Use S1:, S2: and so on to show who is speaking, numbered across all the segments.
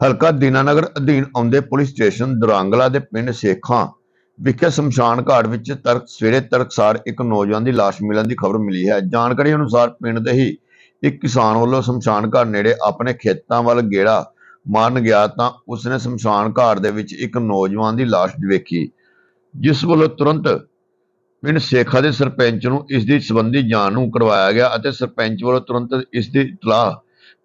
S1: ਹਲਕਾ ਦੀਨਾਨਗਰ ਅਧੀਨ ਆਉਂਦੇ ਪੁਲਿਸ ਸਟੇਸ਼ਨ ਦੁਰਾਂਗਲਾ ਦੇ ਪਿੰਡ ਸੇਖਾਂ ਵਿਖੇ ਸ਼ਮਸ਼ਾਨ ਘਾਟ ਵਿੱਚ ਤਰਕ ਸਵੇਰੇ ਤਰਕਸਾਰ ਇੱਕ ਨੌਜਵਾਨ ਦੀ ਲਾਸ਼ ਮਿਲਣ ਦੀ ਖਬਰ ਮਿਲੀ ਹੈ। ਜਾਣਕਾਰੀ ਅਨੁਸਾਰ ਪਿੰਡ ਦੇ ਹੀ ਇੱਕ ਕਿਸਾਨ ਵੱਲੋਂ ਸ਼ਮਸ਼ਾਨ ਘਾਟ ਨੇੜੇ ਆਪਣੇ ਖੇਤਾਂ ਵੱਲ ਗੇੜਾ ਮਾਰਨ ਗਿਆ ਤਾਂ ਉਸਨੇ ਸ਼ਮਸ਼ਾਨ ਘਾਟ ਦੇ ਵਿੱਚ ਇੱਕ ਨੌਜਵਾਨ ਦੀ ਲਾਸ਼ ਵੇਖੀ, ਜਿਸ ਵੱਲੋਂ ਤੁਰੰਤ ਪਿੰਡ ਸੇਖਾ ਦੇ ਸਰਪੰਚ ਨੂੰ ਇਸ ਦੀ ਸੰਬੰਧੀ ਜਾਣ ਕਰਵਾਇਆ ਗਿਆ ਅਤੇ ਸਰਪੰਚ ਵੱਲੋਂ ਤੁਰੰਤ ਇਸ ਦੀ ਇਤਲਾਹ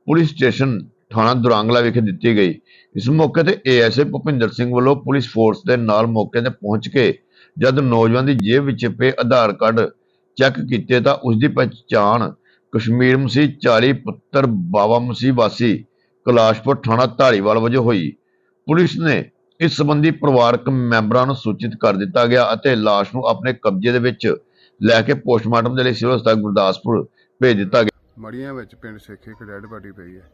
S1: ਪੁਲਿਸ ਸਟੇਸ਼ਨ ਥਾਣਾ ਦੁਰਾਂਗਲਾ ਵਿਖੇ ਦਿੱਤੀ ਗਈ। ਇਸ ਮੌਕੇ ਤੇ ਏਐਸਏ ਭੁਪਿੰਦਰ ਸਿੰਘ ਵੱਲੋਂ ਪੁਲਿਸ ਫੋਰਸ ਦੇ ਨਾਲ ਮੌਕੇ ਤੇ ਪਹੁੰਚ ਕੇ ਜਦ ਨੌਜਵਾਨ ਦੀ ਜੇਬ ਵਿੱਚ ਪਏ ਆਧਾਰ ਕਾਰਡ ਚੈੱਕ ਕੀਤੇ ਤਾਂ ਉਸ ਦੀ ਪਛਾਣ ਕਸ਼ਮੀਰ ਮਸੀਹ 40 ਪੁੱਤਰ ਬਾਵਾ ਮਸੀਹ ਵਾਸੀ ਕਲਾਸ਼ਪੁਰ ਥਾਣਾ ਧਾਰੀਵਾਲ ਵਜੋਂ ਹੋਈ। ਪੁਲਿਸ ਨੇ ਇਸ ਸੰਬੰਧੀ ਪਰਿਵਾਰਕ ਮੈਂਬਰਾਂ ਨੂੰ ਸੂਚਿਤ ਕਰ ਦਿੱਤਾ ਗਿਆ ਅਤੇ ਲਾਸ਼ ਨੂੰ ਆਪਣੇ ਕਬਜ਼ੇ ਦੇ ਵਿੱਚ ਲੈ ਕੇ ਪੋਸਟਮਾਰਟਮ ਦੇ ਲਈ ਸਿਵਲ ਹਸਪਤਾਲ ਗੁਰਦਾਸਪੁਰ ਭੇਜ ਦਿੱਤਾ ਗਿਆ।
S2: ਮੜੀਆਂ ਵਿੱਚ ਪਿੰਡ ਸੇਖੇ ਇੱਕ ਡੈਡ ਬਾਡੀ ਪਈ ਹੈ।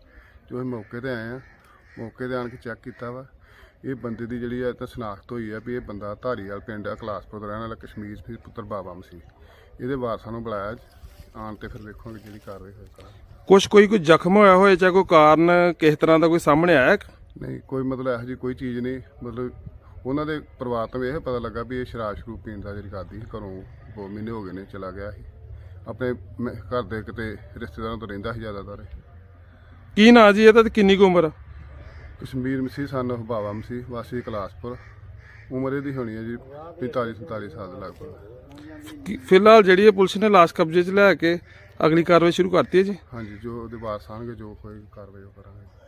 S2: ਜੋ ਅਸੀਂ ਮੌਕੇ ਤੇ ਆਏ ਆ ਮੌਕੇ ਤੇ ਆਣ ਕੇ ਚੈੱਕ ਕੀਤਾ ਵਾ ਇਹ ਬੰਦੇ ਦੀ ਜਿਹੜੀ ਹੈ ਤਾਂ ਸ਼ਨਾਖਤ ਹੋਈ ਹੈ ਵੀ ਇਹ ਬੰਦਾ ਧਾਰੀਵਾਲ ਪਿੰਡ ਆ ਕਲਾਸਪੁਰ ਦਾ ਰਹਿਣ ਵਾਲਾ ਕਸ਼ਮੀਰ ਫਿਰ ਪੁੱਤਰ ਬਾਬਾ ਮਸੀਹ ਇਹਦੇ ਵਾਰਸਾਂ ਨੂੰ ਬੁਲਾਇਆ ਆਣ ਤੇ ਫਿਰ ਵੇਖਾਂਗੇ ਜਿਹੜੀ ਕਾਰਵਾਈ ਹੋਈ ਕਰਾਂਗੇ
S3: ਕੁਛ ਕੋਈ ਕੋਈ ਜ਼ਖਮ ਹੋਇਆ ਹੋਇਆ ਚਾਹੇ ਕੋਈ ਕਾਰਨ ਕਿਸ ਤਰ੍ਹਾਂ ਦਾ ਕੋਈ ਸਾਹਮਣੇ ਆਇਆ?
S2: ਨਹੀਂ ਕੋਈ ਮਤਲਬ ਇਹੋ ਜਿਹੀ ਕੋਈ ਚੀਜ਼ ਨਹੀਂ ਮਤਲਬ ਉਹਨਾਂ ਦੇ ਪਰਿਵਾਰ ਤੋਂ ਇਹ ਪਤਾ ਲੱਗਾ ਵੀ ਇਹ ਸ਼ਰਾਬ ਸ਼ਰੂਬ ਪੀਣ ਦਾ ਜਿਹੜੀ ਕਰਦੀ ਸੀ ਘਰੋਂ ਦੋ ਮਹੀਨੇ ਹੋ ਗਏ ਨੇ ਚਲਾ ਗਿਆ ਸੀ ਆਪਣੇ ਮ- ਘਰ ਦੇ ਕਿਤੇ ਰਿਸ਼ਤੇਦਾਰਾਂ ਤੋਂ ਰਹਿੰਦਾ ਸੀ ਜ਼ਿਆਦਾਤਰ ਇਹ।
S3: ਕੀ ਨਾਂ ਜੀ ਇਹਦਾ ਤੇ ਕਿੰਨੀ ਕੁ ਉਮਰ ਆ?
S2: ਕਸ਼ਮੀਰ ਮਸੀਹ ਸਨ ਬਾਬਾ ਮਸੀਹ ਵਾਸੀ ਕਲਾਸਪੁਰ। ਉਮਰ ਇਹਦੀ ਹੋਣੀ ਹੈ ਜੀ 45 47 ਸਾਲ ਦੇ ਲਗਭਗ।
S3: ਕੀ- ਫਿਲਹਾਲ ਜਿਹੜੀ ਇਹ ਪੁਲਿਸ ਨੇ ਲਾਸ਼ ਕਬਜ਼ੇ 'ਚ ਲੈ ਕੇ ਅਗਲੀ ਕਾਰਵਾਈ ਸ਼ੁਰੂ ਕਰਤੀ ਹੈ ਜੀ?
S2: ਹਾਂਜੀ ਜੋ ਉਹਦੇ ਵਾਰਸ ਆਉਣਗੇ ਜੋ ਕੋਈ ਕਾਰਵਾਈ ਉਹ ਕਰਾਂਗੇ।